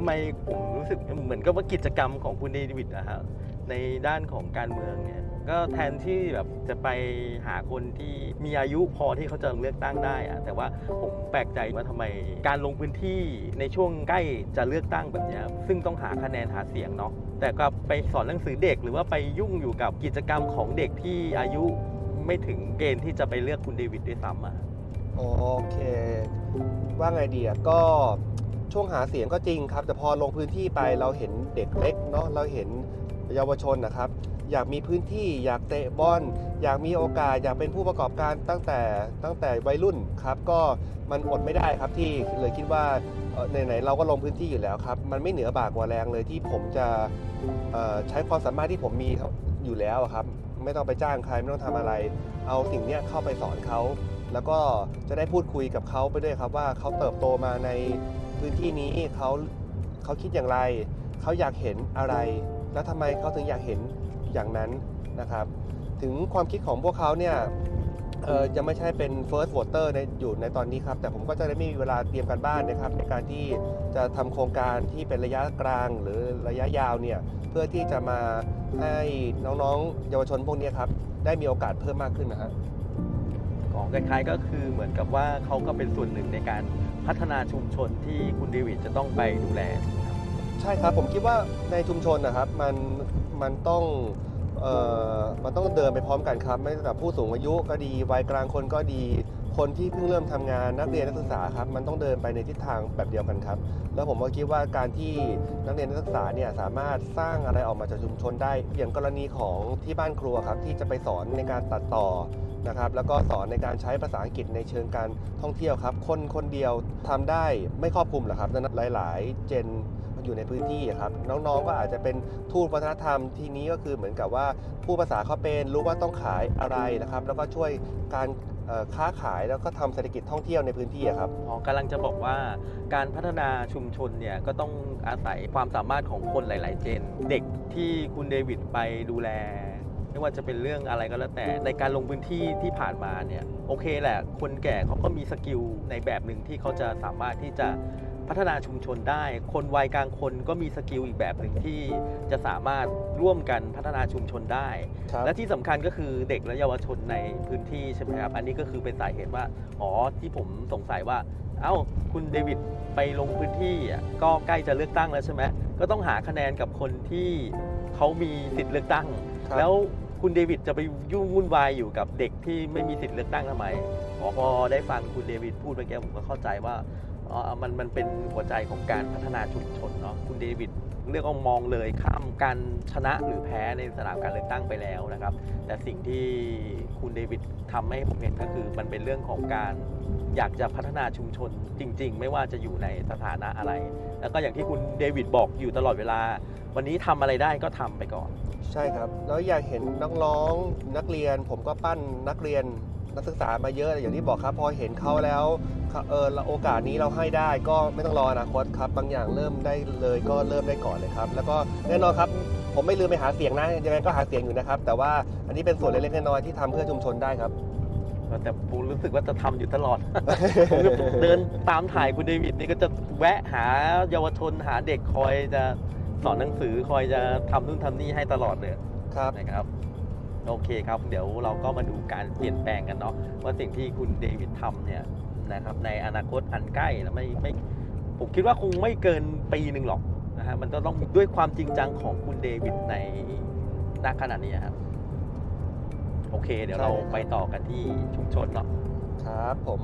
ทำไมผมรู้สึกเหมือนกับว่ากิจกรรมของคุณเดวิดนะฮะในด้านของการเมืองเนี่ยก็แทนที่แบบจะไปหาคนที่มีอายุพอที่เขาจะเลือกตั้งได้อะแต่ว่าผมแปลกใจว่าทำไมการลงพื้นที่ในช่วงใกล้จะเลือกตั้งแบบนี้ซึ่งต้องหาคะแนนหาเสียงเนาะแต่ก็ไปสอนหนังสือเด็กหรือว่าไปยุ่งอยู่กับกิจกรรมของเด็กที่อายุไม่ถึงเกณฑ์ที่จะไปเลือกคุณเดวิดด้วยซ้ำอะโอเค ว่าไงดีอะก็ ช่วงหาเสียงก็จริงครับ แต่พอลงพื้นที่ไปเราเห็นเด็กเล็กเนาะเราเห็นเยาวชนนะครับ อยากมีพื้นที่อยากเตะบอลอยากมีโอกาสอยากเป็นผู้ประกอบการตั้งแต่ตั้งแต่วัยรุ่นครับ ก็มันอดไม่ได้ครับที่เลยคิดว่าเอ่อไหนๆเราก็ลงพื้นที่อยู่แล้วครับ มันไม่เหนือบากกว่าแรงเลยที่ผมจะเอ่อใช้ความสามารถที่ผมมีอยู่แล้วอะครับ ไม่ต้องไปจ้างใครไม่ต้องทำอะไร เอาสิ่งเนี้ยเข้าไปสอนเขาแล้วก็จะได้พูดคุยกับเขาไปด้วยครับว่าเขาเติบโตมาใน พื้นที่นี้เขาเขาคิดอย่างไร เขาอยากเห็นอะไร แล้วทำไมเขาถึงอยากเห็นอย่างนั้นนะครับ ถึงความคิดของพวกเขาเนี่ยเออยังไม่ใช่เป็น first voter ในอยู่ในตอนนี้ครับ แต่ผมก็จะได้มีเวลาเตรียมการบ้านนะครับ ในการที่จะทำโครงการที่เป็นระยะกลางหรือระยะยาวเนี่ยเพื่อที่จะมาให้น้องๆ เยาวชนพวกนี้ครับ ได้มีโอกาสเพิ่มมากขึ้นนะฮะของ คล้ายๆ ก็คือเหมือนกับว่าเขาก็เป็นส่วนหนึ่งในการพัฒนาชุมชนที่คุณเดวิดจะต้องไปดูแล ใช่ครับผมคิดว่าในชุมชนนะครับมันมันต้อง มันต้องเดินไปพร้อมกันครับไม่ว่ผู้สูงอายุก็ดีวัยกลางคนก็ดี คนที่เพิ่งเริ่มทำงานนักเรียนนักศึกษาครับมันต้องเดินไปในทิศทางแบบเดียวกันครับ แล้วผมก็คิดว่าการที่นักเรียนนักศึกษาเนี่ยสามารถสร้างอะไรออกมาจากชุมชนได้ อย่างกรณีของที่บ้านครัวครับที่จะไปสอนในการตัดต่อนะครับแล้วก็สอนในการใช้ภาษาอังกฤษในเชิงการท่องเที่ยวครับ คนคนเดียวทำได้ไม่ครอบคลุมหรอกครับดังนั้นหลาย ๆ เจน อยู่ในพื้นที่ครับน้องๆก็อาจจะเป็นทูตวัฒนธรรมทีนี้ก็คือเหมือนกับว่าผู้ภาษาเขาเป็นรู้ว่าต้องขายอะไรนะครับ แล้วก็ช่วยการค้าขายแล้วก็ทำเศรษฐกิจท่องเที่ยวในพื้นที่ครับอ๋อกำลังจะบอกว่าการพัฒนาชุมชนเนี่ยก็ต้องอาศัยความสามารถของคนหลาย ๆ เจน เด็กที่คุณเดวิดไปดูแลไม่ว่าจะเป็นเรื่องอะไรก็แล้วแต่ในการลงพื้นที่ที่ผ่านมาเนี่ยโอเคแหละ คนแก่เขาก็มีสกิลในแบบหนึ่งที่เขาจะสามารถที่จะ พัฒนาชุมชนได้ คนวัยกลางคนก็มีสกิลอีกแบบหนึ่งที่จะสามารถร่วมกันพัฒนาชุมชนได้ ครับ และที่สำคัญก็คือเด็กและเยาวชนในพื้นที่ใช่ไหมครับ อันนี้ก็คือเป็นสาเหตุว่า อ๋อ ที่ผมสงสัยว่า เอ้า คุณเดวิดไปลงพื้นที่อะก็ใกล้จะเลือกตั้งแล้วใช่ไหม ก็ต้องหาคะแนนกับคนที่เขามีสิทธิ์เลือกตั้ง ครับ แล้วคุณเดวิดจะไปยุ่งวุ่นวายอยู่กับเด็กที่ไม่มีสิทธิ์เลือกตั้งทำไมอ๋อพอได้ฟังคุณเดวิดพูดเมื่อกี้ผมก็เข้าใจว่าอ๋อ มันมันเป็นหัวใจของการพัฒนาชุมชนเนาะคุณเดวิดเรียกว่ามองเลยข้ามการชนะหรือแพ้ในสนามการเลือกตั้งไปแล้วนะครับ แต่สิ่งที่คุณเดวิดทำให้ผมเห็นก็คือมันเป็นเรื่องของการอยากจะพัฒนาชุมชนจริง ๆ ไม่ว่าจะอยู่ในสถานะอะไร แล้วก็อย่างที่คุณเดวิดบอกอยู่ตลอดเวลา วันนี้ทำอะไรได้ก็ทำไปก่อน ใช่ครับ แล้วอยากเห็นน้องๆนักเรียน ผมก็ปั้นนักเรียน นักศึกษามาเยอะอย่างที่บอกครับ พอเห็นเขาแล้วเออโอกาสนี้เราให้ได้ก็ไม่ต้องรออนาคตครับ บางอย่างเริ่มได้เลยก็เริ่มได้ก่อนเลยครับ แล้วก็แน่นอนครับ ผมไม่ลืมไปหาเสียงนะยังไงก็หาเสียงอยู่นะครับ แต่ว่าอันนี้เป็นส่วนเล็กๆน้อยๆที่ทำเพื่อชุมชนได้ครับแต่ผมรู้สึกว่าจะทำอยู่ตลอด ผมจะเดินตามถ่ายคุณเดวิดนี่ก็จะแวะหาเยาวชนหาเด็กคอยจะสอนหนังสือคอยจะทำนู่นทำนี่ให้ตลอดเลยครับนะครับ โอเคครับ เดี๋ยวเราก็มาดูการเปลี่ยนแปลงกันเนาะว่าสิ่งที่คุณเดวิดทำเนี่ยนะครับในอนาคตอันใกล้นะไม่ไม่ผมคิดว่าคงไม่เกินปีหนึ่งหรอกนะฮะมันจะต้องด้วยความจริงจังของคุณเดวิดในณขณะนี้ครับโอเค เดี๋ยวเราใช่ครับไปต่อกันที่ชุมชนเนาะครับผม